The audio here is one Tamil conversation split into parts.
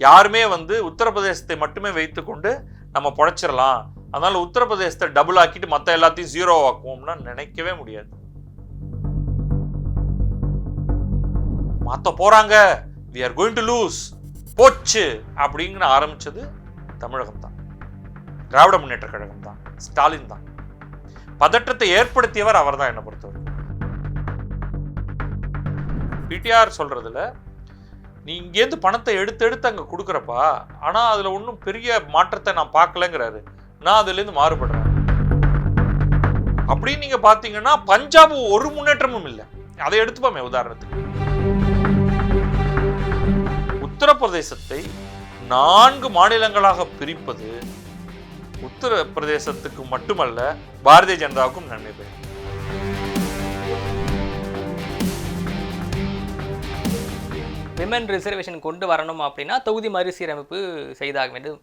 யாருமே வந்து உத்தரப்பிரதேசத்தை மட்டுமே வைத்துக்கொண்டு நம்ம பொழைச்சிடலாம் அதனால் உத்தரப்பிரதேசத்தை டபுள் ஆக்கிட்டு மற்ற எல்லாத்தையும் ஜீரோ ஆக்குவோம்னா நினைக்கவே முடியாது. மற்ற போகிறாங்க we are going to lose போச்சு அப்படிங்கிற ஆரம்பிச்சது தமிழகம் தான். திராவிட முன்னேற்ற கழகம் தான். ஸ்டாலின் தான். பதற்றத்தை ஏற்படுத்தியவர் அவர் தான் என்னை பொறுத்தவரை பிடிஆர் சொல்கிறதுல நீ இங்கேருந்து பணத்தை எடுத்து எடுத்து அங்க கொடுக்குறப்பா. ஆனா அதுல ஒன்றும் பெரிய மாற்றத்தை நான் பார்க்கலங்கிறாரு. நான் அதுலேருந்து மாறுபடுறேன். அப்படின்னு நீங்கள் பார்த்தீங்கன்னா பஞ்சாப் ஒரு முன்னேற்றமும் இல்லை. அதை எடுத்துப்போமே உதாரணத்துக்கு. உத்தரப்பிரதேசத்தை நான்கு மாநிலங்களாக பிரிப்பது உத்தரப்பிரதேசத்துக்கு மட்டுமல்ல பாரதிய ஜனதாவுக்கும் நன்மை பெறும். விமன் ரிசர்வேஷன் கொண்டு வரணும் அப்படின்னா தொகுதி மறுசீரமைப்பு செய்தாக வேண்டும்.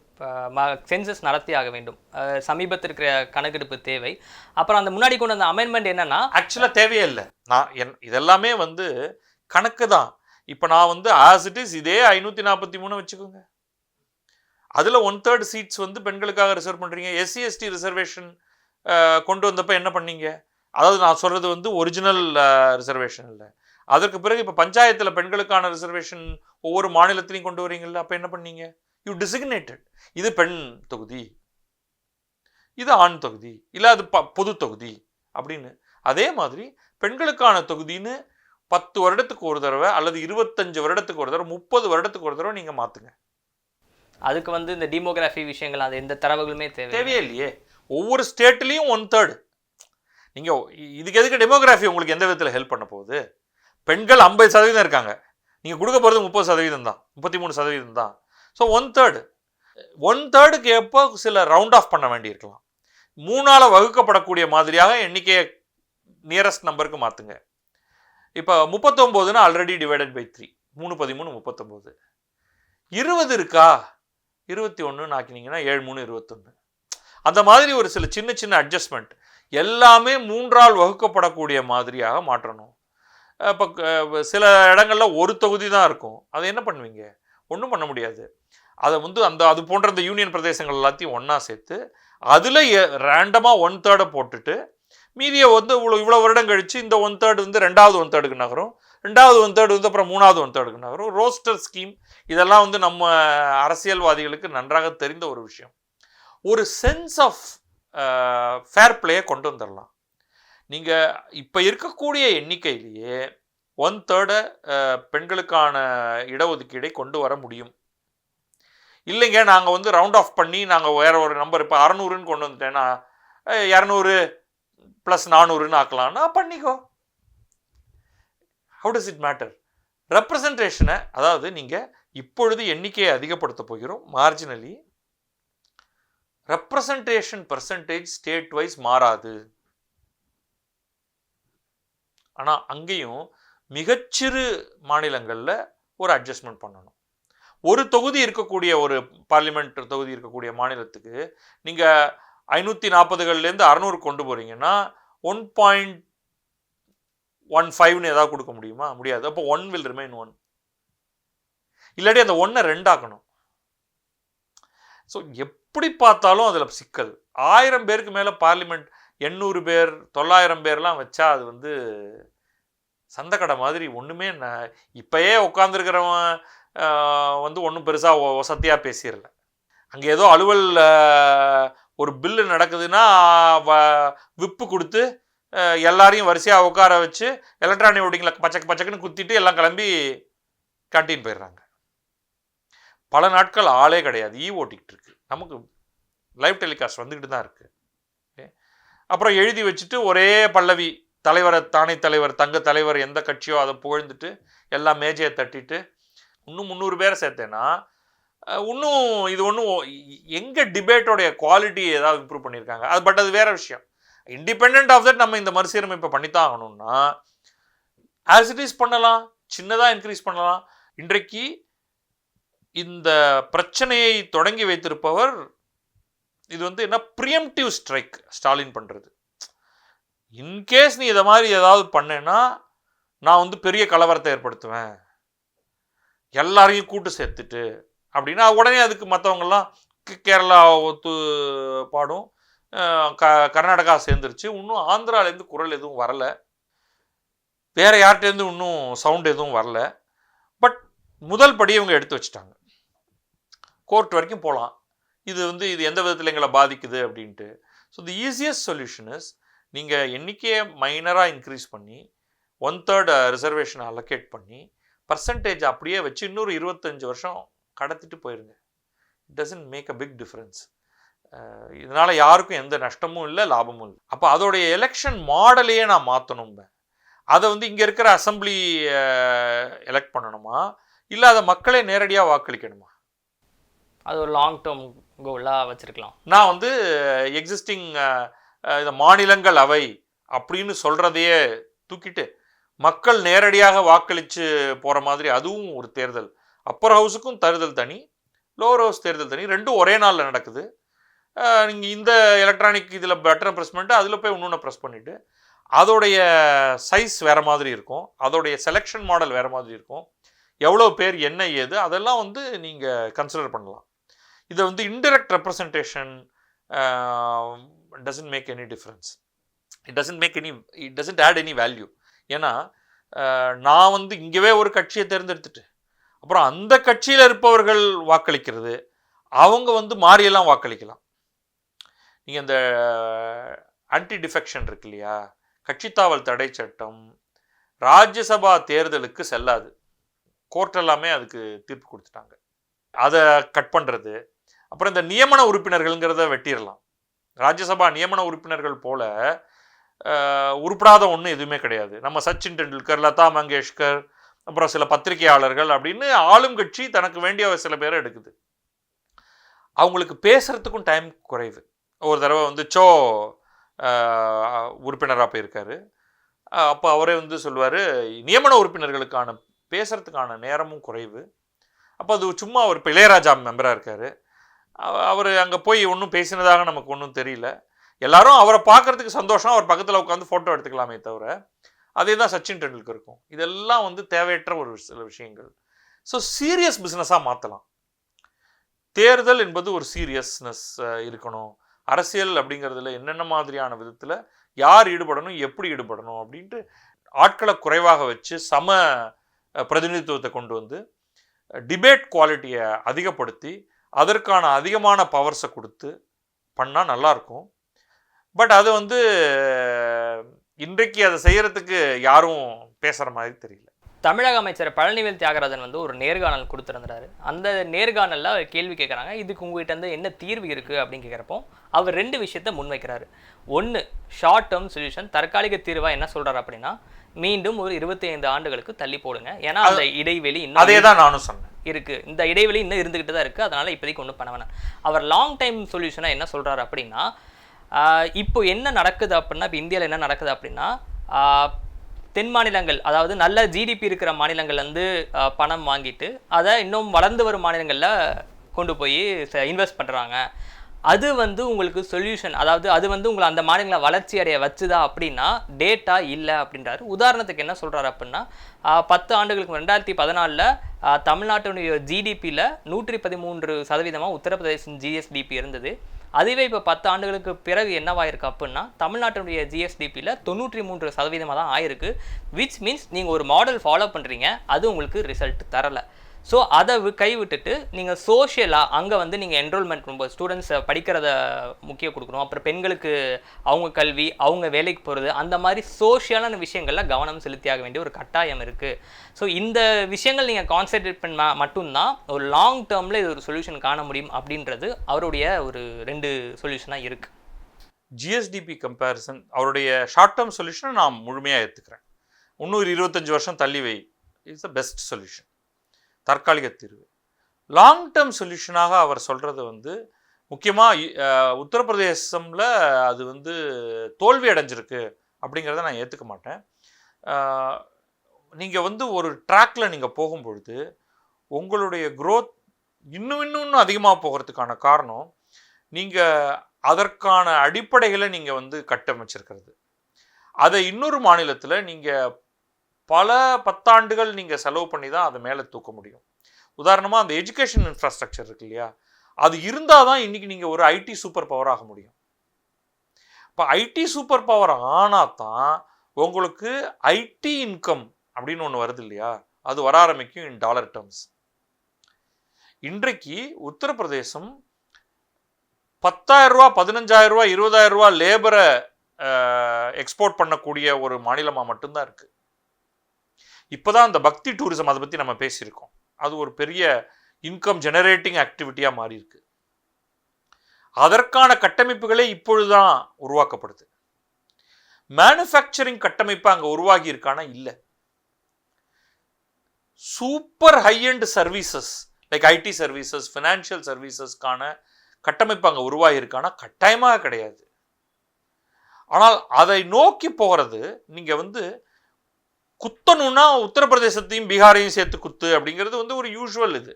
சென்சஸ் நடத்தி ஆக வேண்டும். சமீபத்தில் இருக்கிற கணக்கெடுப்பு தேவை. அப்புறம் அந்த முன்னாடி கொண்டு வந்த அமெண்ட்மெண்ட் என்னன்னா ஆக்சுவலாக தேவையே இல்லை. நான் என் இதெல்லாமே வந்து கணக்கு தான். இப்போ நான் வந்து ஆஸ் இட் இஸ் இதே ஐநூற்றி நாற்பத்தி மூணு வச்சுக்கோங்க. அதில் ஒன் தேர்ட் சீட்ஸ் வந்து பெண்களுக்காக ரிசர்வ் பண்ணுறீங்க எஸ்சி எஸ்டி ரிசர்வேஷன் கொண்டு வந்தப்போ என்ன பண்ணீங்க? அதாவது நான் சொல்கிறது வந்து ஒரிஜினல் ரிசர்வேஷன் இல்லை. அதற்கு பிறகு இப்போ பஞ்சாயத்தில் பெண்களுக்கான ரிசர்வேஷன் ஒவ்வொரு மாநிலத்திலையும் கொண்டு வரீங்கல்ல அப்போ என்ன பண்ணீங்க? யூ டிசிக்னேட்டட் இது பெண் தொகுதி. இது ஆண் தொகுதி. இல்லை அது ப பொது தொகுதி. அப்படின்னு. அதே மாதிரி பெண்களுக்கான தொகுதின்னு பத்து வருடத்துக்கு ஒரு தடவை அல்லது இருபத்தஞ்சு வருடத்துக்கு ஒரு தடவை முப்பது வருடத்துக்கு ஒரு தடவை நீங்கள் மாற்றுங்க அதுக்கு வந்து இந்த டீமோகிராஃபி விஷயங்கள் அந்த எந்த தரவுகளுமே தேவை தேவையே இல்லையே. ஒவ்வொரு ஸ்டேட்லேயும் ஒன் தேர்டு நீங்கள் இதுக்கு எதுக்கு டெமோகிராஃபி உங்களுக்கு எந்த விதத்தில் ஹெல்ப் பண்ண போகுது? பெண்கள் ஐம்பது சதவீதம் இருக்காங்க. நீங்கள் கொடுக்க போகிறது முப்பது சதவீதம் தான். முப்பத்தி மூணு சதவீதம் தான். ஸோ ஒன் தேர்டு ஒன் தேர்டுக்கு எப்போ சில ரவுண்ட் ஆஃப் பண்ண வேண்டியிருக்கலாம். மூணால் வகுக்கப்படக்கூடிய மாதிரியாக எண்ணிக்கையை நியரஸ்ட் நம்பருக்கு மாற்றுங்க இப்போ முப்பத்தொம்போதுன்னா ஆல்ரெடி டிவைடட் பை த்ரீ மூணு பதிமூணு முப்பத்தொம்போது. இருபது இருக்கா? இருபத்தி ஒன்றுன்னு ஆக்கினீங்கன்னா ஏழு மூணு இருபத்தொன்று அந்த மாதிரி ஒரு சில சின்ன சின்ன அட்ஜஸ்ட்மெண்ட் எல்லாமே மூன்றால் வகுக்கப்படக்கூடிய மாதிரியாக மாற்றணும். இப்போ சில இடங்களில் ஒரு தொகுதி தான் இருக்கும். அதை என்ன பண்ணுவீங்க? ஒன்றும் பண்ண முடியாது. அதை வந்து அந்த அது போன்ற இந்த யூனியன் பிரதேசங்கள் எல்லாத்தையும் ஒன்றா சேர்த்து அதில் ரேண்டமாக ஒன் தேர்டை போட்டுட்டு மீதியை வந்து இவ்வளோ இவ்வளோ வருடம் கழித்து இந்த ஒன் தேர்டு வந்து ரெண்டாவது ஒன் தேர்டுக்கு நகரும். ரெண்டாவது ஒன் தேர்டு வந்து அப்புறம் மூணாவது ஒன் தேர்டுக்கு நகரும். ரோஸ்டர் ஸ்கீம் இதெல்லாம் வந்து நம்ம அரசியல்வாதிகளுக்கு நன்றாக தெரிந்த ஒரு விஷயம். ஒரு சென்ஸ் ஆஃப் ஃபேர் பிளேயை கொண்டு வந்துடலாம் நீங்கள் இப்போ இருக்கக்கூடிய எண்ணிக்கையிலேயே ஒன் தேர்டை பெண்களுக்கான இடஒதுக்கீடை கொண்டு வர முடியும். இல்லைங்க நாங்கள் வந்து ரவுண்ட் ஆஃப் பண்ணி நாங்கள் வேற ஒரு நம்பர் இப்போ அறநூறுன்னு கொண்டு வந்துட்டேன்னா இரநூறு ப்ளஸ் நானூறுன்னு ஆக்கலாம்னா பண்ணிக்கோ. ஹவு டஸ் இட் மேட்டர் ரெப்ரசன்டேஷனை அதாவது நீங்கள் இப்பொழுது எண்ணிக்கையை அதிகப்படுத்த போகிறோம் marginally representation percentage state wise மாறாது. ஆனால் அங்கேயும் மிகச்சிறு மாநிலங்களில் ஒரு அட்ஜஸ்ட்மெண்ட் பண்ணணும். ஒரு தொகுதி இருக்கக்கூடிய ஒரு பார்லிமெண்ட் தொகுதி இருக்கக்கூடிய மாநிலத்துக்கு நீங்கள் ஐநூற்றி நாற்பதுகள்லேருந்து அறநூறு கொண்டு போகிறீங்கன்னா ஒன் பாயிண்ட் ஒன் ஃபைவ்னு ஏதாவது கொடுக்க முடியுமா? முடியாது. அப்போ ஒன் வில் ரிமைன் ஒன் இல்லாட்டி அந்த ஒன்றை ரெண்டாக்கணும். ஸோ எப்படி பார்த்தாலும் அதில் சிக்கல். ஆயிரம் பேருக்கு மேலே பார்லிமெண்ட் எண்ணூறு பேர் தொள்ளாயிரம் பேர்லாம் வச்சா அது வந்து சந்தைக்கடை மாதிரி ஒன்றுமே ந- இப்போயே உட்காந்துருக்கிறவன் வந்து ஒன்றும் பெருசாக வசதியாக பேசிடல. அங்கே ஏதோ அலுவல் ஒரு பில்லு நடக்குதுன்னா வ- விப்பு கொடுத்து எல்லாரையும் வரிசையாக உட்கார வச்சு எலக்ட்ரானிக் ஓட்டிங்கில் பச்சக்கு பச்சக்குன்னு குத்திட்டு எல்லாம் கிளம்பி கேன்டீன் போயிடுறாங்க. பல நாட்கள் ஆளே கிடையாது. ஈ ஓட்டிக்கிட்டு இருக்கு. நமக்கு லைவ் டெலிகாஸ்ட் வந்துக்கிட்டு தான் இருக்குது அப்புறம் எழுதி வச்சுட்டு ஒரே பல்லவி தலைவரை தானே தலைவர் தங்க தலைவர் எந்த கட்சியோ அதை புகழ்ந்துட்டு எல்லாம் மேஜையை தட்டிட்டு இன்னும் முந்நூறு பேரை சேர்த்தேன்னா இன்னும் இது ஒன்றும் எங்கே டிபேட்டோடைய குவாலிட்டி ஏதாவது இம்ப்ரூவ் பண்ணியிருக்காங்க? அது பட் அது வேற விஷயம். இண்டிபெண்ட் ஆஃப் தட் நம்ம இந்த மறுசீரமைப்பை பண்ணித்தான் ஆகணும்னா ஆஸ் இட் இஸ் பண்ணலாம் சின்னதாக இன்க்ரீஸ் பண்ணலாம். இன்றைக்கு இந்த பிரச்சனையை தொடங்கி வைத்திருப்பவர் இது வந்து என்ன ப்ரியம்டிவ் ஸ்ட்ரைக் ஸ்டாலின் பண்ணுறது இன்கேஸ் நீ இதை மாதிரி ஏதாவது பண்ணேன்னா நான் வந்து பெரிய கலவரத்தை ஏற்படுத்துவேன். எல்லாரையும் கூட்டு சேர்த்துட்டு அப்படின்னா உடனே அதுக்கு மற்றவங்கெல்லாம் கேரளா ஒத்து பாடும். க கர்நாடகா சேர்ந்துருச்சு. இன்னும் ஆந்திராலேருந்து குரல் எதுவும் வரல. வேறு யார்கிட்டேருந்து இன்னும் சவுண்ட் எதுவும் வரல. பட் முதல் படி இவங்க எடுத்து வச்சுட்டாங்க. கோர்ட் வரைக்கும் போகலாம் இது வந்து இது எந்த விதத்தில் எங்களை பாதிக்குது அப்படின்ட்டு. So the easiest solution is நீங்கள் எண்ணிக்கையை மைனராக இன்க்ரீஸ் பண்ணி ஒன் தேர்ட் ரிசர்வேஷனை அலோகேட் பண்ணி பர்சன்டேஜ் அப்படியே வச்சு இன்னொரு இருபத்தஞ்சி வருஷம் கடத்திட்டு போயிருங்க. It doesn't make a big difference இதனால் யாருக்கும் எந்த நஷ்டமும் இல்லை லாபமும் இல்லை. அப்போ அதோடைய எலெக்ஷன் மாடலையே நான் மாற்றணும் அதை வந்து இங்கே இருக்கிற அசம்பிளி எலெக்ட் uh, பண்ணணுமா? இல்லை அதை மக்களே நேரடியாக வாக்களிக்கணுமா? அது ஒரு லாங் டேர்ம் கோலாக வச்சுருக்கலாம். நான் வந்து எக்ஸிஸ்டிங் இந்த மாநிலங்கள் அவை அப்படின்னு சொல்கிறதையே தூக்கிட்டு மக்கள் நேரடியாக வாக்களித்து போகிற மாதிரி அதுவும் ஒரு தேர்தல். அப்பர் ஹவுஸுக்கும் தேர்தல் தனி லோவர் ஹவுஸ் தேர்தல் தனி ரெண்டும் ஒரே நாளில் நடக்குது. நீங்கள் இந்த எலக்ட்ரானிக் இதில் பட்டனை ப்ரெஸ் பண்ணிட்டு அதில் போய் இன்னொன்று ப்ரெஸ் பண்ணிவிட்டு அதோடைய சைஸ் வேறு மாதிரி இருக்கும். அதோடைய செலெக்ஷன் மாடல் வேறு மாதிரி இருக்கும். எவ்வளோ பேர் என்ன ஏது அதெல்லாம் வந்து நீங்கள் கன்சிடர் பண்ணலாம். இதை வந்து interact representation doesn't make any difference it doesn't make any it doesn't add any value ஏன்னா நான் வந்து இங்கேவே ஒரு கட்சியை தேர்ந்தெடுத்துட்டு அப்புறம் அந்த கட்சியில் இருப்பவர்கள் வாக்களிக்கிறது அவங்க வந்து மாறியெல்லாம் வாக்களிக்கலாம். நீங்கள் இந்த ஆன்டி டிஃபெக்ஷன் இருக்கு இல்லையா? கட்சித்தாவல் தடை சட்டம் ராஜ்யசபா தேர்தலுக்கு செல்லாது. கோர்ட் எல்லாமே அதுக்கு தீர்ப்பு கொடுத்துட்டாங்க. அதை கட் பண்ணுறது அப்புறம் இந்த நியமன உறுப்பினர்கள்ங்கிறத வெட்டிடலாம். ராஜ்யசபா நியமன உறுப்பினர்கள் போல உருப்படாத ஒன்றும் எதுவுமே கிடையாது. நம்ம சச்சின் டெண்டுல்கர் லதா மங்கேஷ்கர் அப்புறம் சில பத்திரிகையாளர்கள் அப்படின்னு ஆளும் கட்சி தனக்கு வேண்டிய சில பேரை எடுக்குது. அவங்களுக்கு பேசுகிறதுக்கும் டைம் குறைவு. ஒரு தடவை வந்து சோ உறுப்பினராக போயிருக்காரு. அப்போ அவரே வந்து சொல்லுவார் நியமன உறுப்பினர்களுக்கான பேசுகிறதுக்கான நேரமும் குறைவு. அப்போ அது சும்மா ஒரு இப்போ இளையராஜா மெம்பராக இருக்கார். அவர் அங்கே போய் ஒன்றும் பேசினதாக நமக்கு ஒன்றும் தெரியல. எல்லாரும் அவரை பார்க்கறதுக்கு சந்தோஷம். அவர் பக்கத்தில் உட்காந்து ஃபோட்டோ எடுத்துக்கலாமே தவிர அதே தான் சச்சின் டெண்டுல்கர் இருக்கும் இதெல்லாம் வந்து தேவையற்ற ஒரு சில விஷயங்கள். ஸோ சீரியஸ் பிஸ்னஸாக மாற்றலாம் தேர்தல் என்பது ஒரு சீரியஸ்னஸ் இருக்கணும். அரசியல் அப்படிங்கிறதுல என்னென்ன மாதிரியான விதத்தில் யார் ஈடுபடணும் எப்படி ஈடுபடணும் அப்படின்ட்டு ஆட்களை குறைவாக வச்சு சம பிரதிநிதித்துவத்தை கொண்டு வந்து டிபேட் குவாலிட்டியை அதிகப்படுத்தி அதற்கான அதிகமான பவர்ஸை கொடுத்து பண்ணால் நல்லாயிருக்கும் பட் அது வந்து இன்றைக்கு அதை செய்யறதுக்கு யாரும் பேசுகிற மாதிரி தெரியல. தமிழக அமைச்சர் பழனிவேல் தியாகராஜன் வந்து ஒரு நேர்காணல் கொடுத்துருந்தாரு. அந்த நேர்காணலில் அவர் கேள்வி கேட்குறாங்க இதுக்கு உங்ககிட்ட இருந்து என்ன தீர்வு இருக்குது அப்படின்னு கேட்குறப்போ அவர் ரெண்டு விஷயத்த முன்வைக்கிறாரு. ஒன்று ஷார்ட் டேர்ம் சொல்யூஷன் தற்காலிக தீர்வாக என்ன சொல்றாரு அப்படின்னா மீண்டும் ஒரு இருபத்தி ஐந்து ஆண்டுகளுக்கு தள்ளி போடுங்க. ஏன்னா அந்த இடைவெளி இன்னும் அதே தான் நானும் சொன்னேன். இருக்குது இந்த இடைவெளி இன்னும் இருந்துக்கிட்டு தான் இருக்குது அதனால் இப்போதைக்கு ஒன்றும் பண்ண வேணாம். அவர் லாங் டைம் சொல்யூஷனாக என்ன சொல்கிறாரு அப்படின்னா இப்போ என்ன நடக்குது அப்படின்னா இப்போ இந்தியாவில் என்ன நடக்குது அப்படின்னா தென் மாநிலங்கள் அதாவது நல்ல ஜிடிபி இருக்கிற மாநிலங்கள்லேருந்து பணம் வாங்கிட்டு அதை இன்னும் வளர்ந்து வரும் மாநிலங்களில் கொண்டு போய் இன்வெஸ்ட் பண்ணுறாங்க அது வந்து உங்களுக்கு சொல்யூஷன் அதாவது அது வந்து உங்களை அந்த மாநிலங்களை வளர்ச்சி அடைய வச்சுதா அப்படின்னா டேட்டா இல்லை அப்படின்றாரு. உதாரணத்துக்கு என்ன சொல்கிறார் அப்படின்னா பத்து ஆண்டுகளுக்கு ரெண்டாயிரத்தி பதினாலில் தமிழ்நாட்டுடைய ஜிடிபியில் நூற்றி பதிமூன்று சதவீதமாக உத்தரப்பிரதேசம் ஜிஎஸ்டிபி இருந்தது. அதுவே இப்போ பத்து ஆண்டுகளுக்கு பிறகு என்னவாயிருக்கு அப்படின்னா தமிழ்நாட்டினுடைய ஜிஎஸ்டிபியில் தொண்ணூற்றி மூன்று சதவீதமாக தான் ஆயிருக்கு விச் மீன்ஸ் நீங்கள் ஒரு மாடல் ஃபாலோ பண்ணுறீங்க அது உங்களுக்கு ரிசல்ட் தரலை. ஸோ அதை வி- கைவிட்டுட்டு நீங்கள் சோஷியலாக அங்கே வந்து நீங்கள் என்ரோல்மெண்ட் ரொம்ப ஸ்டூடெண்ட்ஸ் படிக்கிறத முக்கியம் கொடுக்கணும். அப்புறம் பெண்களுக்கு அவங்க கல்வி அவங்க வேலைக்கு போகிறது அந்த மாதிரி சோஷியலான விஷயங்களில் கவனம் செலுத்தியாக வேண்டிய ஒரு கட்டாயம் இருக்குது ஸோ இந்த விஷயங்கள் நீங்கள் கான்சென்ட்ரேட் பண்ண மட்டும்தான் ஒரு லாங் டேர்மில் இது ஒரு சொல்யூஷன் காண முடியும் அப்படின்றது அவருடைய ஒரு ரெண்டு சொல்யூஷனாக இருக்குது ஜிஎஸ்டிபி கம்பேரிசன் அவருடைய ஷார்ட் டேர்ம் சொல்யூஷனை நான் முழுமையாக ஏற்றுக்கிறேன் இன்னொரு இருபத்தஞ்சி வருஷம் தள்ளி வை. இட்ஸ் த பெஸ்ட் சொல்யூஷன் தற்காலிக தீர்வு. லாங் டேர்ம் சொல்யூஷனாக அவர் சொல்கிறது வந்து முக்கியமாக உத்தரப்பிரதேசமில் அது வந்து தோல்வி அடைஞ்சிருக்கு அப்படிங்கிறத நான் ஏற்றுக்க மாட்டேன். நீங்கள் வந்து ஒரு ட்ராக்ல நீங்கள் போகும்பொழுது உங்களுடைய க்ரோத் இன்னும் இன்னும் இன்னும் அதிகமாக போகிறதுக்கான காரணம் நீங்கள் அதற்கான அடிப்படைகளை நீங்கள் வந்து கட்டமைச்சிருக்கிறது. அதை இன்னொரு மாநிலத்தில் நீங்கள் பல பத்தாண்டுகள் நீங்கள் செலவு பண்ணி தான் அதை மேலே தூக்க முடியும். உதாரணமாக அந்த எஜுகேஷன் இன்ஃப்ராஸ்ட்ரக்சர் இருக்கு இல்லையா? அது இருந்தால் தான் இன்றைக்கி நீங்கள் ஒரு ஐடி சூப்பர் பவர் ஆக முடியும். இப்போ ஐடி சூப்பர் பவர் ஆனால் தான் உங்களுக்கு ஐடி இன்கம் அப்படின்னு ஒன்று வருது இல்லையா? அது வர ஆரம்பிக்கும் இன் டாலர் டேர்ம்ஸ் இன்றைக்கு உத்தரப்பிரதேசம் பத்தாயிரம் ரூபா பதினஞ்சாயிரம் ரூபா லேபரை எக்ஸ்போர்ட் பண்ணக்கூடிய ஒரு மாநிலமாக மட்டும்தான் இருக்குது இப்போ இப்போதான் அந்த பக்தி டூரிசம் அதை பற்றி நம்ம பேசியிருக்கோம். அது ஒரு பெரிய இன்கம் ஜெனரேட்டிங் ஆக்டிவிட்டியாக மாறி இருக்கு அதற்கான கட்டமைப்புகளே இப்பொழுதுதான் உருவாக்கப்படுது. மேனுஃபேக்சரிங் கட்டமைப்பு அங்கே உருவாகி இருக்கானா இல்லை. Super high and services like IT services financial சர்வீசஸ்க்கான கட்டமைப்பு அங்கே உருவாகியிருக்கானா கட்டாயமாக கிடையாது. ஆனால் அதை நோக்கி போகிறது நீங்கள் வந்து குத்தணும்னா உத்தரப்பிரதேசத்தையும் பீகாரையும் சேர்த்து குத்து அப்படிங்கிறது வந்து ஒரு யூஷுவல் இது.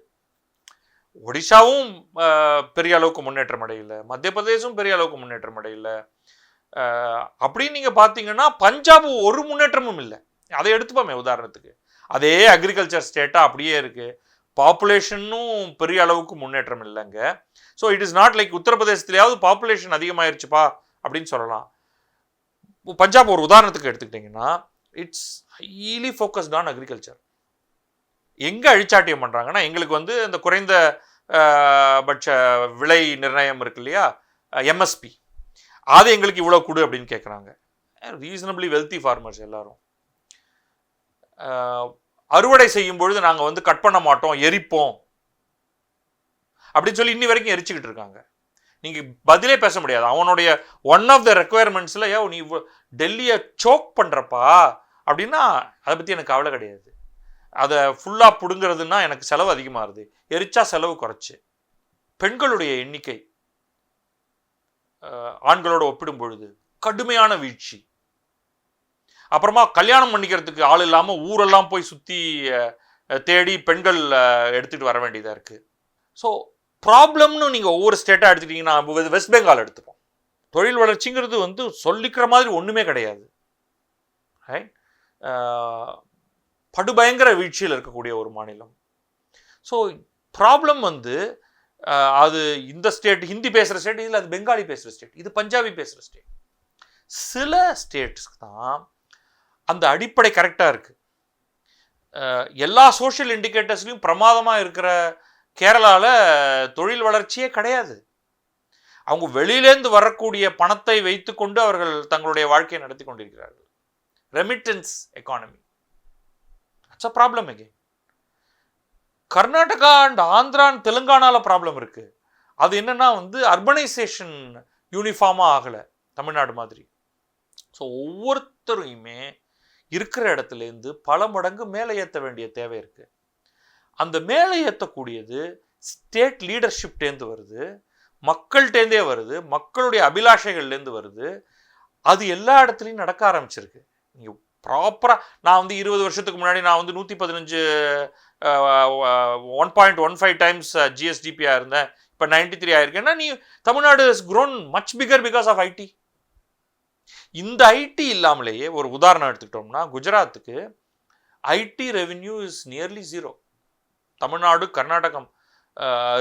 ஒடிஷாவும் பெரிய அளவுக்கு முன்னேற்றம் அடையல. மத்திய பிரதேசம் பெரிய அளவுக்கு முன்னேற்றம் அடையல. அப்படின்னு நீங்கள் பார்த்தீங்கன்னா பஞ்சாப் ஒரு முன்னேற்றமும் இல்லை. அதை எடுத்துப்போமே உதாரணத்துக்கு. அதே அக்ரிகல்ச்சர் ஸ்டேட்டாக அப்படியே இருக்குது பாப்புலேஷனும் பெரிய அளவுக்கு முன்னேற்றம் இல்லைங்க. So it is not like உத்தரப்பிரதேசத்துலேயாவது population அதிகமாயிருச்சுப்பா அப்படின்னு சொல்லலாம். பஞ்சாப் ஒரு உதாரணத்துக்கு எடுத்துக்கிட்டிங்கன்னா it's highly focused on agriculture எங்கே அழிச்சாட்டியம் பண்ணுறாங்கன்னா எங்களுக்கு வந்து இந்த குறைந்த பட்ச விலை நிர்ணயம் இருக்கு இல்லையா? எம்எஸ்பி அது எங்களுக்கு இவ்வளோ கொடு அப்படின்னு கேட்குறாங்க ரீசனபிளி வெல்த்தி ஃபார்மர்ஸ் எல்லாரும். அறுவடை செய்யும் பொழுது நாங்கள் வந்து கட் பண்ண மாட்டோம் எரிப்போம். அப்படின்னு சொல்லி இன்னி வரைக்கும் எரிச்சுக்கிட்டு இருக்காங்க. நீங்கள் பதிலே பேச முடியாது. அவனுடைய ஒன் ஆஃப் த ரெக்குவயர்மெண்ட்ஸில் ஏ நீ டெல்லியை சோக் பண்ணுறப்பா அப்படின்னா அதை பற்றி எனக்கு கவலை கிடையாது. அதை ஃபுல்லாக பிடுங்கிறதுனா எனக்கு செலவு அதிகமாகுது. எரிச்சா செலவு குறைச்சி. பெண்களுடைய எண்ணிக்கை ஆண்களோட ஒப்பிடும் பொழுது கடுமையான வீழ்ச்சி. அப்புறமா கல்யாணம் பண்ணிக்கிறதுக்கு ஆள் இல்லாமல் ஊரெல்லாம் போய் சுற்றி தேடி பெண்கள் எடுத்துகிட்டு வர வேண்டியதாக இருக்குது ஸோ ப்ராப்ளம்னு நீங்கள் ஒவ்வொரு ஸ்டேட்டாக எடுத்துக்கிட்டிங்கன்னா வெஸ்ட் பெங்கால் எடுத்துப்போம். தொழில் வளர்ச்சிங்கிறது வந்து சொல்லிக்கிற மாதிரி ஒன்றுமே கிடையாது. ரைட் படுபயங்கர வீழ்ச்சியில் இருக்கக்கூடிய ஒரு மாநிலம். ஸோ ப்ராப்ளம் வந்து அது இந்த ஸ்டேட் ஹிந்தி பேசுகிற ஸ்டேட் இதில் அது பெங்காலி பேசுகிற ஸ்டேட் இது பஞ்சாபி பேசுகிற ஸ்டேட் சில ஸ்டேட்ஸ்க்கு தான் அந்த அடிப்படை கரெக்டாக இருக்குது எல்லா சோஷியல் இண்டிகேட்டர்ஸ்லையும் பிரமாதமாக இருக்கிற கேரளாவில் தொழில் வளர்ச்சியே கிடையாது. அவங்க வெளியிலேருந்து வரக்கூடிய பணத்தை வைத்துக்கொண்டு அவர்கள் தங்களுடைய வாழ்க்கையை நடத்தி கொண்டிருக்கிறார்கள். Remittance economy it's a problem again. Karnataka and Andhra and தெலுங்கானாவில் ப்ராப்ளம் இருக்குது அது என்னென்னா வந்து அர்பனைசேஷன் யூனிஃபார்மாக ஆகலை தமிழ்நாடு மாதிரி. ஸோ ஒவ்வொருத்தரையுமே இருக்கிற இடத்துலேருந்து பல மடங்கு மேலே ஏற்ற வேண்டிய தேவை இருக்குது அந்த மேலே ஏற்றக்கூடியது ஸ்டேட் லீடர்ஷிப்டேந்து வருது மக்கள்கிட்டேருந்தே வருது மக்களுடைய அபிலாஷைகள்லேருந்து வருது. அது எல்லா இடத்துலையும் நடக்க ஆரம்பிச்சிருக்கு. நீங்கள் ப்ராப்பராக நான் வந்து இருபது வருஷத்துக்கு முன்னாடி நான் வந்து நூற்றி பதினஞ்சு one point one five times ஜிஎஸ்டிபியாக இருந்தேன். இப்போ நைன்டி த்ரீ ஆயிருக்கேன்னா நீ Tamil Nadu is grown much bigger because of IT இந்த ஐடி இல்லாமலேயே ஒரு உதாரணம் எடுத்துக்கிட்டோம்னா குஜராத்துக்கு IT revenue is nearly zero Tamil Nadu Karnataka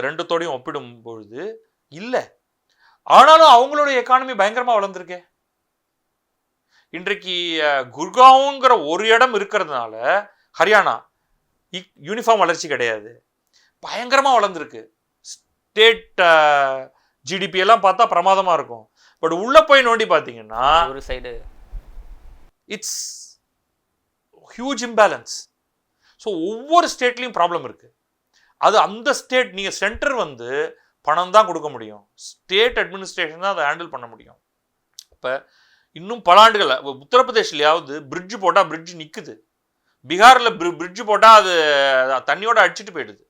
ரெண்டுத்தோடையும் ஒப்பிடும் பொழுது இல்லை. ஆனாலும் அவங்களுடைய எக்கானமி பயங்கரமாக வளர்ந்துருக்கே. இன்றைக்கு குர்காவுங்கிற ஒரு இடம் இருக்கிறதுனால ஹரியானா யூனிஃபார்ம் வளர்ச்சி கிடையாது. பயங்கரமாக வளர்ந்துருக்கு. ஸ்டேட் ஜிடிபி எல்லாம் பார்த்தா பிரமாதமாக இருக்கும். பட் உள்ளே போய் நோண்டி பார்த்தீங்கன்னா ஒரு side it's huge imbalance so ஒவ்வொரு ஸ்டேட்லேயும் ப்ராப்ளம் இருக்குது அது அந்த ஸ்டேட் நீங்கள் சென்டர் வந்து பணம் தான் கொடுக்க முடியும். ஸ்டேட் அட்மினிஸ்ட்ரேஷன் தான் அதை ஹேண்டில் பண்ண முடியும். இப்போ இன்னும் பல ஆண்டுகள் உத்தரப்பிரதேஷ்லையாவது பிரிட்ஜு போட்டால் பிரிட்ஜு நிற்குது பீகாரில் பிரிட்ஜ் போட்டால் அது தண்ணியோட அடிச்சிட்டு போயிடுது.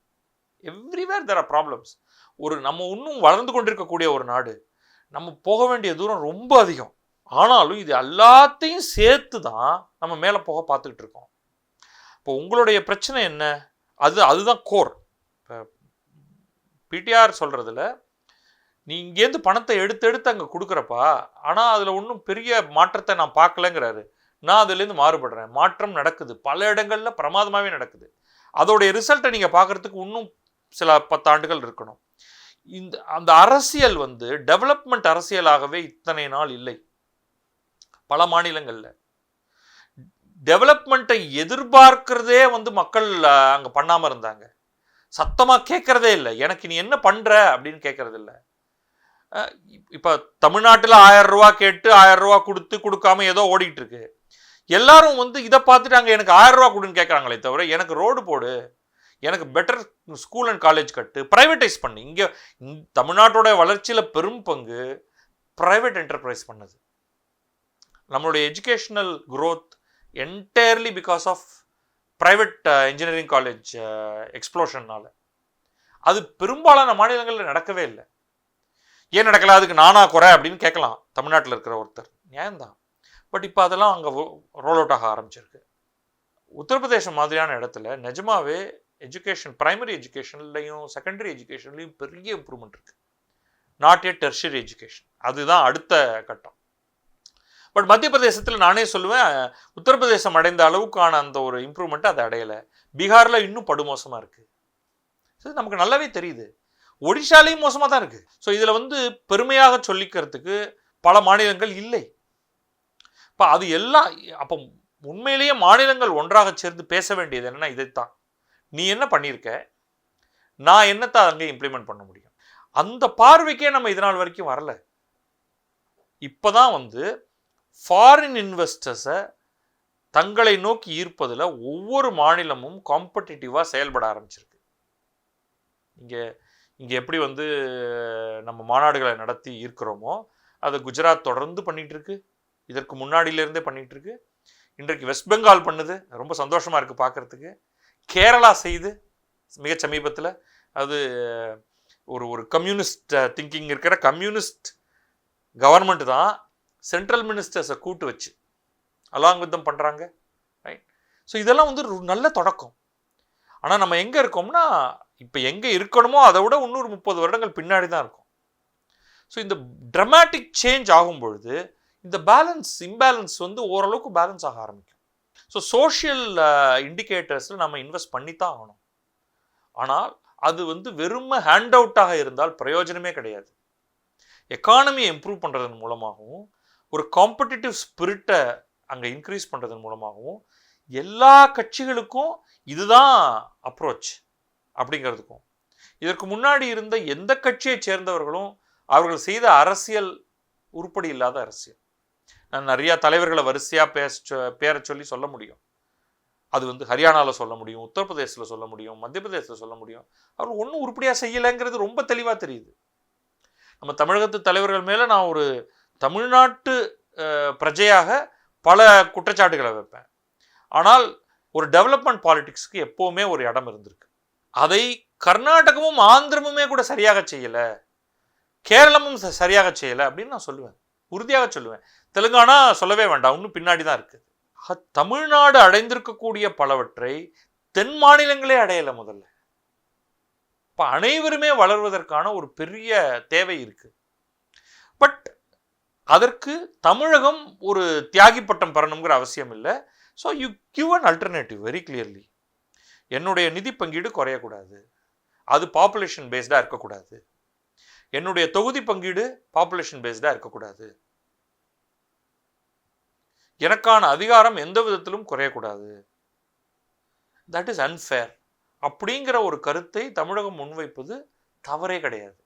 எவ்ரிவேர் தெர் ஆர் ப்ராப்ளம்ஸ் ஒரு நம்ம இன்னும் வளர்ந்து கொண்டிருக்கக்கூடிய ஒரு நாடு நம்ம போக வேண்டிய தூரம் ரொம்ப அதிகம். ஆனாலும் இது எல்லாத்தையும் சேர்த்து தான் நம்ம மேலே போக பார்த்துக்கிட்டு இருக்கோம். இப்போ உங்களுடைய பிரச்சனை என்ன? அது அதுதான் கோர் இப்போ பிடிஆர் சொல்கிறதுல நீ இங்கேருந்து பணத்தை எடுத்து எடுத்து அங்கே கொடுக்குறப்பா. ஆனால் அதில் ஒன்றும் பெரிய மாற்றத்தை நான் பார்க்கலங்கிறாரு. நான் அதுலேருந்து மாறுபடுறேன். மாற்றம் நடக்குது. பல இடங்களில் பிரமாதமாகவே நடக்குது. அதோடைய ரிசல்ட்டை நீங்கள் பார்க்குறதுக்கு இன்னும் சில பத்தாண்டுகள் இருக்கணும். இந்த அந்த அரசியல் வந்து டெவலப்மெண்ட் அரசியலாகவே இத்தனை நாள் இல்லை. பல மாநிலங்களில். டெவலப்மெண்ட்டை எதிர்பார்க்கிறதே வந்து மக்கள் அங்கே பண்ணாமல் இருந்தாங்க. சத்தமாக கேட்குறதே இல்லை. எனக்கு நீ என்ன பண்ணுற அப்படின்னு கேட்கறது இப்போ தமிழ்நாட்டில் ஆயிரம் ரூபா கேட்டு ஆயிரம் ரூபா கொடுத்து கொடுக்காம ஏதோ ஓடிட்டு இருக்கு எல்லாரும் வந்து இதை பார்த்துட்டு அங்கே எனக்கு ஆயிரம் ரூபா கொடுன்னு கேட்குறாங்களே தவிர எனக்கு ரோடு போடு எனக்கு பெட்டர் ஸ்கூல் அண்ட் காலேஜ் கட்டு ப்ரைவேட்டைஸ் பண்ணு. இங்கே தமிழ்நாட்டோட வளர்ச்சியில் பெரும் பங்கு ப்ரைவேட் என்டர்பிரைஸ் பண்ணுது. நம்மளுடைய educational growth entirely because of private engineering college எக்ஸ்ப்ளோஷன்னால் அது பெரும்பாலான மாநிலங்களில் நடக்கவே இல்லை. ஏன் நடக்கல? அதுக்கு நானா குறை அப்படின்னு கேட்கலாம். தமிழ்நாட்டில் இருக்கிற ஒருத்தர். நியாயம்தான். பட் இப்போ அதெல்லாம் அங்கே ரோல் அவுட் ஆக ஆரம்பிச்சிருக்கு. உத்தரப்பிரதேசம் மாதிரியான இடத்துல நிஜமாவே எஜுகேஷன் பிரைமரி எஜுகேஷன்லையும் செகண்டரி எஜுகேஷன்லையும் பெரிய இம்ப்ரூவ்மெண்ட் இருக்குது நாட் ஏ டெர்ஷரி எஜுகேஷன் அதுதான் அடுத்த கட்டம். பட் மத்திய பிரதேசத்தில் நானே சொல்லுவேன் உத்தரப்பிரதேசம் அடைந்த அளவுக்கான அந்த ஒரு இம்ப்ரூவ்மெண்ட் அதை அடையலை. பீகாரில் இன்னும் படுமோசமாக இருக்குது நமக்கு நல்லாவே தெரியுது. ஒடிஷாலையும் மோசமாக தான் இருக்குது ஸோ இதில் வந்து பெருமையாக சொல்லிக்கிறதுக்கு பல மாநிலங்கள் இல்லை. இப்போ அது எல்லாம் அப்போ உண்மையிலேயே மாநிலங்கள் ஒன்றாக சேர்ந்து பேச வேண்டியது என்னன்னா இதைத்தான். நீ என்ன பண்ணியிருக்க? நான் என்னத்தை அங்கே இம்ப்ளிமெண்ட் பண்ண முடியும்? அந்த பார்வைக்கே நம்ம இது நாள் வரைக்கும் வரல. இப்போதான் வந்து ஃபாரின் இன்வெஸ்டர்ஸை தங்களை நோக்கி ஈர்ப்பதில் ஒவ்வொரு மாநிலமும் காம்படிட்டிவாக செயல்பட ஆரம்பிச்சிருக்கு. இங்கே இங்கே எப்படி வந்து நம்ம மாநாடுகளை நடத்தி இருக்கிறோமோ அதை குஜராத் தொடர்ந்து பண்ணிட்டு இருக்கு இதற்கு முன்னாடியிலேருந்தே பண்ணிட்டு இருக்கு இன்றைக்கு வெஸ்ட் பெங்கால் பண்ணுது. ரொம்ப சந்தோஷமாக இருக்குது பார்க்குறதுக்கு கேரளா செய்து மிக சமீபத்தில் அது ஒரு ஒரு கம்யூனிஸ்ட் திங்கிங் இருக்கிற கம்யூனிஸ்ட் கவர்மெண்ட் தான் சென்ட்ரல் மினிஸ்டர்ஸை கூட்டு வச்சு அலாங் வித்தம் பண்ணுறாங்க ரைட்? ஸோ இதெல்லாம் வந்து ஒரு நல்ல தொடக்கம். ஆனால் நம்ம எங்கே இருக்கோம்னா இப்போ எங்கே இருக்கணுமோ அதை விட இன்னொரு முப்பது வருடங்கள் பின்னாடி தான் இருக்கும். ஸோ இந்த ட்ரமாட்டிக் சேஞ்ச் ஆகும் பொழுது இந்த பேலன்ஸ் இம்பேலன்ஸ் வந்து ஓரளவுக்கு பேலன்ஸ் ஆக ஆரம்பிக்கும். ஸோ சோஷியல் இண்டிகேட்டர்ஸில் நம்ம இன்வெஸ்ட் பண்ணித்தான் ஆகணும். ஆனால் அது வந்து வெறும் ஹேண்ட் அவுட்டாக இருந்தால் பிரயோஜனமே கிடையாது. எக்கானமியை இம்ப்ரூவ் பண்ணுறதன் மூலமாகவும் ஒரு காம்படிட்டிவ் ஸ்பிரிட்டை அங்கே இன்க்ரீஸ் பண்ணுறதன் மூலமாகவும் எல்லா கட்சிகளுக்கும் இதுதான் அப்ரோச் அப்படிங்கிறதுக்கும். இதற்கு முன்னாடி இருந்த எந்த கட்சியை சேர்ந்தவர்களும் அவர்கள் செய்த அரசியல் உருப்படி இல்லாத அரசியல். நான் நிறையா தலைவர்களை வரிசையாக பேச சொ- பேரை சொல்லி சொல்ல முடியும். அது வந்து ஹரியானாவில் சொல்ல முடியும் உத்தரப்பிரதேசத்தில் சொல்ல முடியும் மத்திய பிரதேசத்தில் சொல்ல முடியும். அவர் ஒன்றும் உருப்படியாக செய்யலைங்கிறது ரொம்ப தெளிவாக தெரியுது. நம்ம தமிழகத்து தலைவர்கள் மேலே நான் ஒரு தமிழ்நாட்டு பிரஜையாக பல குற்றச்சாட்டுகளை வைப்பேன். ஆனால் ஒரு டெவலப்மெண்ட் பாலிட்டிக்ஸ்க்கு எப்போவுமே ஒரு இடம் இருந்திருக்கு. அதை கர்நாடகமும் ஆந்திரமுமே கூட சரியாக செய்யலை கேரளமும் ச- சரியாக செய்யலை அப்படின்னு நான் சொல்லுவேன். உறுதியாக சொல்லுவேன். தெலுங்கானா சொல்லவே வேண்டாம். இன்னும் பின்னாடி தான் இருக்குது தமிழ்நாடு அடைந்திருக்கக்கூடிய பலவற்றை தென் மாநிலங்களே அடையலை முதல்ல. இப்போ அனைவருமே வளர்வதற்கான ஒரு பெரிய தேவை இருக்குது பட் அதற்கு தமிழகம் ஒரு தியாகி பட்டம் பெறணுங்கிற அவசியம் இல்லை. So you give an alternative very clearly என்னுடைய நிதி பங்கீடு குறையக்கூடாது. அது பாப்புலேஷன் பேஸ்டாக இருக்கக்கூடாது. என்னுடைய தொகுதி பங்கீடு பாப்புலேஷன் பேஸ்டாக இருக்கக்கூடாது. எனக்கான அதிகாரம் எந்த விதத்திலும் குறையக்கூடாது. தட் இஸ் அன்ஃபேர் அப்படிங்கிற ஒரு கருத்தை தமிழகம் முன்வைப்பது தவறே கிடையாது.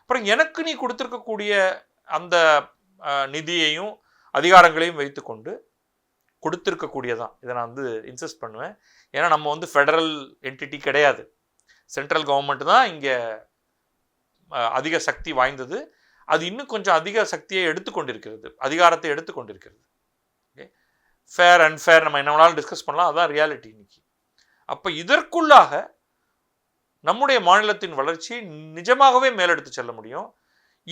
அப்புறம் எனக்கு நீ கொடுத்துருக்கக்கூடிய அந்த நிதியையும் அதிகாரங்களையும் வைத்துக்கொண்டு கொடுத்துருக்கக்கூடியதான். இதை நான் வந்து இன்சிஸ்ட் பண்ணுவேன். ஏன்னா நம்ம வந்து ஃபெடரல் என்டிட்டி கிடையாது. சென்ட்ரல் கவர்மெண்ட் தான் இங்கே அதிக சக்தி வாய்ந்தது. அது இன்னும் கொஞ்சம் அதிக சக்தியை எடுத்துக்கொண்டிருக்கிறது. அதிகாரத்தை எடுத்துக்கொண்டிருக்கிறது. ஓகே? ஃபேர் அண்ட் ஃபேர் நம்ம என்ன வேணாலும் டிஸ்கஸ் பண்ணலாம். அதான் ரியாலிட்டி இன்னைக்கு. அப்போ இதற்குள்ளாக நம்முடைய மாநிலத்தின் வளர்ச்சி நிஜமாகவே மேலெடுத்து செல்ல முடியும்.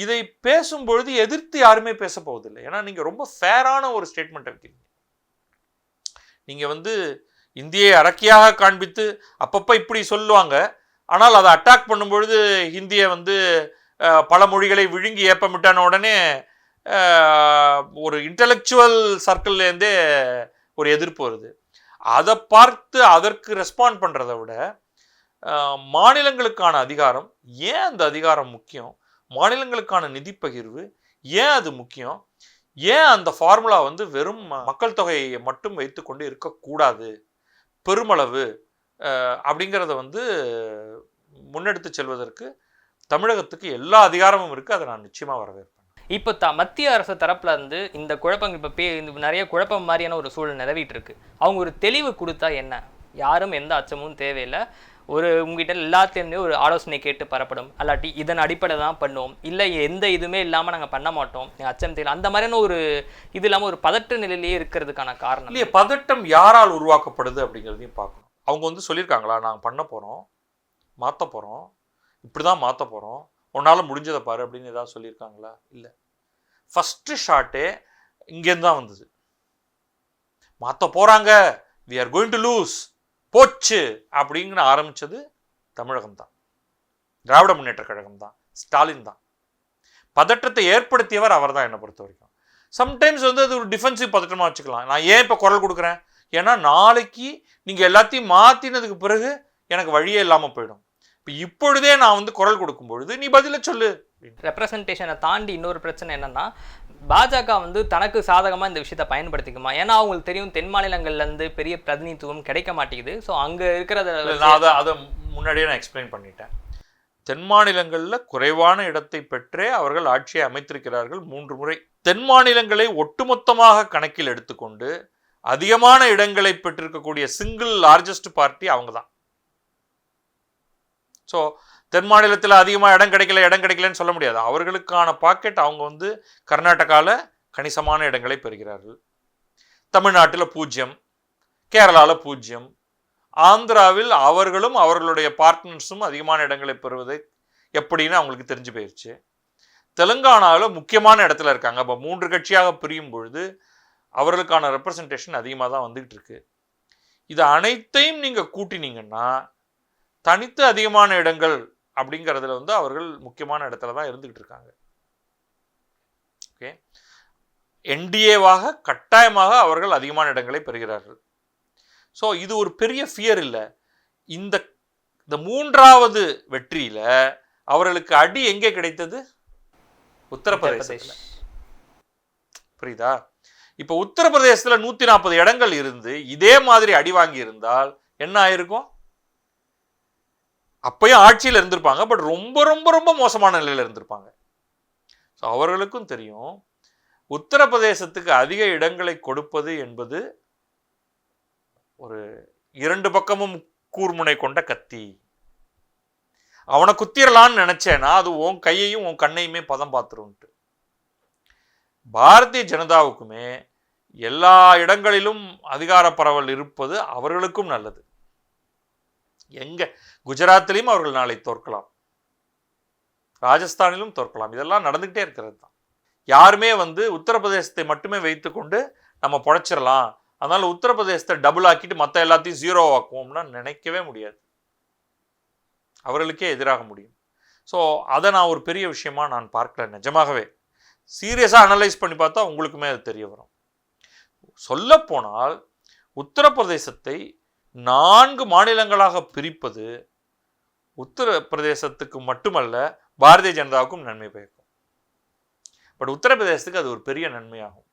இதை பேசும்பொழுது எதிர்த்து யாருமே பேச போவதில்லை. ஏன்னா நீங்கள் ரொம்ப ஃபேரான ஒரு ஸ்டேட்மெண்ட் இருக்கீங்க நீங்கள் வந்து இந்தியை அடக்கியாக காண்பித்து அப்பப்போ இப்படி சொல்லுவாங்க. ஆனால் அதை அட்டாக் பண்ணும்பொழுது ஹிந்தியை வந்து பல மொழிகளை விழுங்கி ஏப்பமிட்டான உடனே ஒரு இன்டலெக்சுவல் சர்க்கிள்லேருந்தே ஒரு எதிர்ப்பு வருது. அதை பார்த்து அதற்கு ரெஸ்பாண்ட் பண்ணுறதை விட மாநிலங்களுக்கான அதிகாரம் ஏன் அந்த அதிகாரம் முக்கியம்? மாநிலங்களுக்கான நிதி பகிர்வு ஏன் அது முக்கியம்? ஏன் அந்த ஃபார்முலா வந்து வெறும் மக்கள் தொகையை மட்டும் வைத்துக்கொண்டு இருக்கக்கூடாது? பெருமளவு அப்படிங்கிறத வந்து முன்னெடுத்து செல்வதற்கு தமிழகத்துக்கு எல்லா அதிகாரமும் இருக்குது அதை நான் நிச்சயமாக வரவேற்பேன். இப்போ த மத்திய அரசு தரப்புல இருந்து இந்த குழப்பங்கள் இப்போ பே இந்த நிறைய குழப்பம் மாதிரியான ஒரு சூழல் நிலவிட்டு இருக்கு. அவங்க ஒரு தெளிவு கொடுத்தா என்ன? யாரும் எந்த அச்சமும் தேவையில்லை. ஒரு உங்ககிட்ட எல்லாத்தையுமே ஒரு ஆலோசனை கேட்டு பெறப்படும் அல்லாட்டி இதன் அடிப்படை தான் பண்ணுவோம். இல்லை எந்த இதுவுமே இல்லாமல் நாங்கள் பண்ண மாட்டோம். அச்சம் தெரியல அந்த மாதிரியான ஒரு இது இல்லாமல் ஒரு பதட்ட நிலையிலேயே இருக்கிறதுக்கான காரணம். இல்லையே பதட்டம் யாரால் உருவாக்கப்படுது அப்படிங்கிறதையும் பார்க்கணும். அவங்க வந்து சொல்லியிருக்காங்களா நாங்கள் பண்ண போகிறோம் மாற்ற போகிறோம் இப்படி தான் மாற்ற போகிறோம் உன்னால் முடிஞ்சதை பாரு அப்படின்னு ஏதாவது சொல்லியிருக்காங்களா? இல்லை. ஃபஸ்ட்டு ஷாட்டே இங்கேருந்து தான் வந்தது. மாற்ற போகிறாங்க we are going to lose போச்சு அப்படிங்கிற ஆரம்பிச்சது தமிழகம் தான் திராவிட முன்னேற்ற கழகம் தான் ஸ்டாலின் தான் பதற்றத்தை ஏற்படுத்தியவர் அவர் தான் என்னை பொறுத்த வரைக்கும் சம்டைம்ஸ் வந்து அது ஒரு டிஃபென்சிவ் பதட்டமாக வச்சுக்கலாம். நான் ஏன் இப்போ குரல் கொடுக்குறேன்? ஏன்னா நாளைக்கு நீங்கள் எல்லாத்தையும் மாற்றினதுக்கு பிறகு எனக்கு வழியே இல்லாமல் போயிடும். இப்போ இப்பொழுதே நான் வந்து குரல் கொடுக்கும் பொழுது நீ பதில சொல்லு. ரெப்ரசன்டேஷனை தாண்டி இன்னொரு பிரச்சனை என்னன்னா பாஜக வந்து தனக்கு சாதகமாக இந்த விஷயத்தை பயன்படுத்திக்குமா? ஏன்னா அவங்களுக்கு தெரியும் தென் மாநிலங்கள்ல இருந்து பெரிய பிரதிநிதித்துவம் கிடைக்க மாட்டேங்குது. ஸோ அங்கே இருக்கிறத நான் அதை அதை முன்னாடியே நான் எக்ஸ்பிளைன் பண்ணிட்டேன். தென் மாநிலங்களில் குறைவான இடத்தை பெற்றே அவர்கள் ஆட்சியை அமைத்திருக்கிறார்கள் மூன்று முறை. தென் மாநிலங்களை ஒட்டுமொத்தமாக கணக்கில் எடுத்துக்கொண்டு அதிகமான இடங்களை பெற்றிருக்கக்கூடிய சிங்கிள் லார்ஜஸ்ட் பார்ட்டி அவங்க தான் ஸோ தென் மாநிலத்தில் அதிகமாக இடம் கிடைக்கல இடம் கிடைக்கலன்னு சொல்ல முடியாது. அவர்களுக்கான பாக்கெட் அவங்க வந்து கர்நாடகாவில் கணிசமான இடங்களை பெறுகிறார்கள். தமிழ்நாட்டில் பூஜ்ஜியம் கேரளாவில் பூஜ்ஜியம் ஆந்திராவில் அவர்களும் அவர்களுடைய பார்ட்னர்ஸும் அதிகமான இடங்களை பெறுவது எப்படின்னு அவங்களுக்கு தெரிஞ்சு போயிடுச்சு தெலுங்கானாவில் முக்கியமான இடத்துல இருக்காங்க. அப்போ மூன்று கட்சியாக பிரியும் பொழுது அவர்களுக்கான ரெப்ரசன்டேஷன் அதிகமாக தான் வந்துகிட்டு இருக்கு. இது அனைத்தையும் நீங்கள் கூட்டினீங்கன்னா தனித்து அதிகமான இடங்கள் அப்படிங்கிறதுல வந்து அவர்கள் முக்கியமான இடத்துல தான் இருந்துகிட்டு இருக்காங்க. ஓகே என்டிஏவாக கட்டாயமாக அவர்கள் அதிகமான இடங்களை பெறுகிறார்கள். ஸோ இது ஒரு பெரிய ஃபியர் இல்லை. இந்த இந்த மூன்றாவது வெற்றியில் அவர்களுக்கு அடி எங்கே கிடைத்தது? உத்தரப்பிரதேசத்தில். புரியுதா? இப்போ உத்தரப்பிரதேசத்தில் நூற்றி நாற்பது இடங்கள் இருந்து இதே மாதிரி அடி வாங்கி இருந்தால் என்ன ஆயிருக்கும்? அப்பயும் ஆட்சியில் இருந்திருப்பாங்க. பட் ரொம்ப ரொம்ப ரொம்ப மோசமான நிலையில் இருந்திருப்பாங்க. ஸோ அவர்களுக்கும் தெரியும். உத்தரப்பிரதேசத்துக்கு அதிக இடங்களை கொடுப்பது என்பது ஒரு இரண்டு பக்கமும் கூர்முனை கொண்ட கத்தி. அவனை குத்திரலான்னு நினைச்சேன்னா அது உன் கையையும் உன் கண்ணையுமே பதம் பார்த்துருன்ட்டு பாரதிய ஜனதாவுக்குமே எல்லா இடங்களிலும் அதிகார பரவல் இருப்பது அவர்களுக்கும் நல்லது. எங்க குஜராத்திலையும் அவர்கள் நாளை தோற்கலாம். ராஜஸ்தானிலும் தோற்கலாம். இதெல்லாம் நடந்துகிட்டே இருக்கிறது தான். யாருமே வந்து உத்தரப்பிரதேசத்தை மட்டுமே வைத்துக்கொண்டு நம்ம பொழைச்சிடலாம் அதனால் உத்தரப்பிரதேசத்தை டபுள் ஆக்கிட்டு மற்ற எல்லாத்தையும் ஜீரோ ஆக்குவோம்னா நினைக்கவே முடியாது. அவர்களுக்கே எதிராக முடியும். ஸோ அதை நான் ஒரு பெரிய விஷயமா நான் பார்க்கல நிஜமாகவே. சீரியஸாக அனலைஸ் பண்ணி பார்த்தா உங்களுக்குமே அது தெரிய வரும். சொல்லப்போனால் உத்தரப்பிரதேசத்தை நான்கு மாநிலங்களாக பிரிப்பது உத்தரப்பிரதேசத்துக்கு மட்டுமல்ல பாரதிய ஜனதாவுக்கும் நன்மை பயக்கும். பட் உத்தரப்பிரதேசத்துக்கு அது ஒரு பெரிய நன்மையாகும்.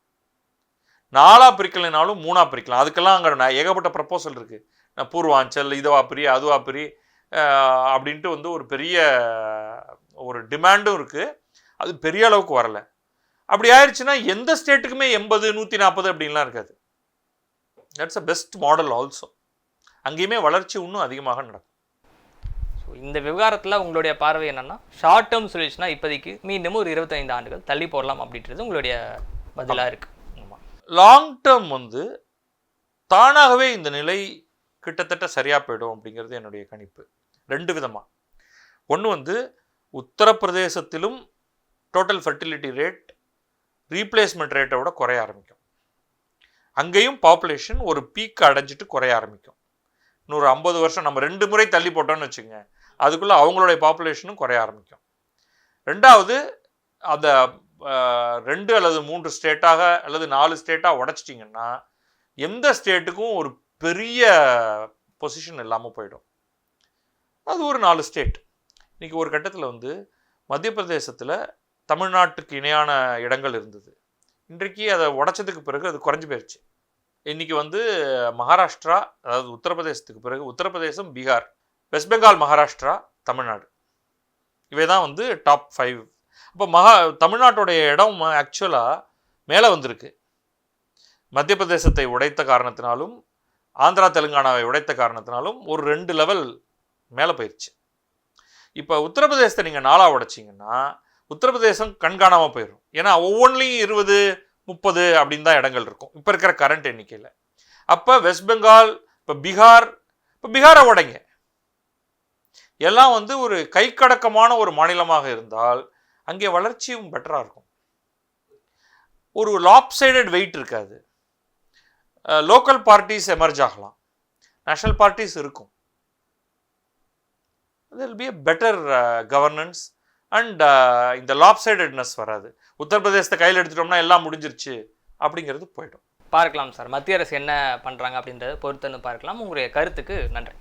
நாலா பிரிக்கலைனாலும் மூணா பிரிக்கலாம். அதுக்கெல்லாம் அங்கே ஏகப்பட்ட ப்ரப்போசல் இருக்குது நான் பூர்வாஞ்சல் இதுவா பிரி அதுவா பிரி அப்படின்ட்டு வந்து ஒரு பெரிய ஒரு டிமாண்டும் இருக்குது அது பெரிய அளவுக்கு வரல. அப்படி ஆயிடுச்சுன்னா எந்த ஸ்டேட்டுக்குமே எண்பது நூற்றி நாற்பது அப்படின்லாம் இருக்காது. That's a best model also அங்கேயுமே வளர்ச்சி இன்னும் அதிகமாக நடக்கும். இந்த விவகாரத்தில் உங்களுடைய பார்வை என்னென்னா ஷார்ட் டேர்ம் சொல்யூஷனாக இப்போதைக்கு மீண்டும் ஒரு இருபத்தைந்து ஆண்டுகள் தள்ளி போடலாம் அப்படின்றது உங்களுடைய பதிலாக இருக்குது லாங் டேர்ம் வந்து தானாகவே இந்த நிலை கிட்டத்தட்ட சரியாக போயிடும் அப்படிங்கிறது என்னுடைய கணிப்பு. ரெண்டு விதமாக ஒன்று வந்து உத்தரப்பிரதேசத்திலும் டோட்டல் ஃபர்டிலிட்டி ரேட் ரீப்ளேஸ்மெண்ட் ரேட்டை விட குறைய ஆரம்பிக்கும். அங்கேயும் பாப்புலேஷன் ஒரு பீக் அடைஞ்சிட்டு குறைய ஆரம்பிக்கும். இன்னொரு ஐம்பது வருஷம் நம்ம ரெண்டு முறை தள்ளி போட்டோம்னு வச்சுங்க அதுக்குள்ளே அவங்களுடைய பாப்புலேஷனும் குறைய ஆரம்பிக்கும். ரெண்டாவது அந்த ரெண்டு அல்லது மூன்று ஸ்டேட்டாக அல்லது நாலு ஸ்டேட்டாக உடைச்சிட்டிங்கன்னா எந்த ஸ்டேட்டுக்கும் ஒரு பெரிய பொசிஷன் இல்லாமல் போயிடும். அது ஒரு நாலு ஸ்டேட் இன்றைக்கி ஒரு கட்டத்தில் வந்து மத்திய பிரதேசத்தில் தமிழ்நாட்டுக்கு இணையான இடங்கள் இருந்தது. இன்றைக்கு அதை உடைச்சதுக்கு பிறகு அது குறைஞ்சி போயிடுச்சு இன்னைக்கு வந்து மகாராஷ்டிரா அதாவது உத்தரப்பிரதேசத்துக்கு பிறகு உத்தரப்பிரதேசம் பீகார். வெஸ்ட் பெங்கால் மகாராஷ்டிரா தமிழ்நாடு இவை தான் வந்து டாப் ஃபைவ் அப்போ மகா தமிழ்நாட்டுடைய இடம் ஆக்சுவலாக மேலே வந்திருக்கு. மத்திய பிரதேசத்தை உடைத்த காரணத்தினாலும் ஆந்திரா தெலுங்கானாவை உடைத்த காரணத்தினாலும் ஒரு ரெண்டு லெவல் மேலே போயிடுச்சு இப்போ உத்தரப்பிரதேசத்தை நீங்கள் நாளாக உடைச்சிங்கன்னா உத்தரப்பிரதேசம் கண்காணாமல் போயிடும் ஏன்னா ஒவ்வொன்றிலையும் இருபது முப்பது அப்படின்னு தான் இடங்கள் இருக்கும். இப்போ இருக்கிற கரண்ட் எண்ணிக்கையில். அப்போ வெஸ்ட் பெங்கால் இப்போ பீகார் இப்போ பீகாரை உடைங்க. எல்லாம் வந்து ஒரு கைக்கடக்கமான ஒரு மாநிலமாக இருந்தால் அங்கே வளர்ச்சியும் பெட்டராக இருக்கும். ஒரு லாப்சைடட் வெயிட் இருக்காது. லோக்கல் பார்ட்டிஸ் எமர்ஜ் ஆகலாம். நேஷனல் பார்ட்டிஸ் இருக்கும். Till be a better governance and இந்த லாப்சைடட்னஸ் வராது. உத்தரப்பிரதேசத்தை கையில் எடுத்துட்டோம்னா எல்லாம் முடிஞ்சிருச்சு அப்படிங்கிறது போயிடும். பார்க்கலாம் சார். மத்திய அரசு என்ன பண்ணுறாங்க அப்படின்றத பொறுத்துன்னு பார்க்கலாம். உங்களுடைய கருத்துக்கு நன்றி.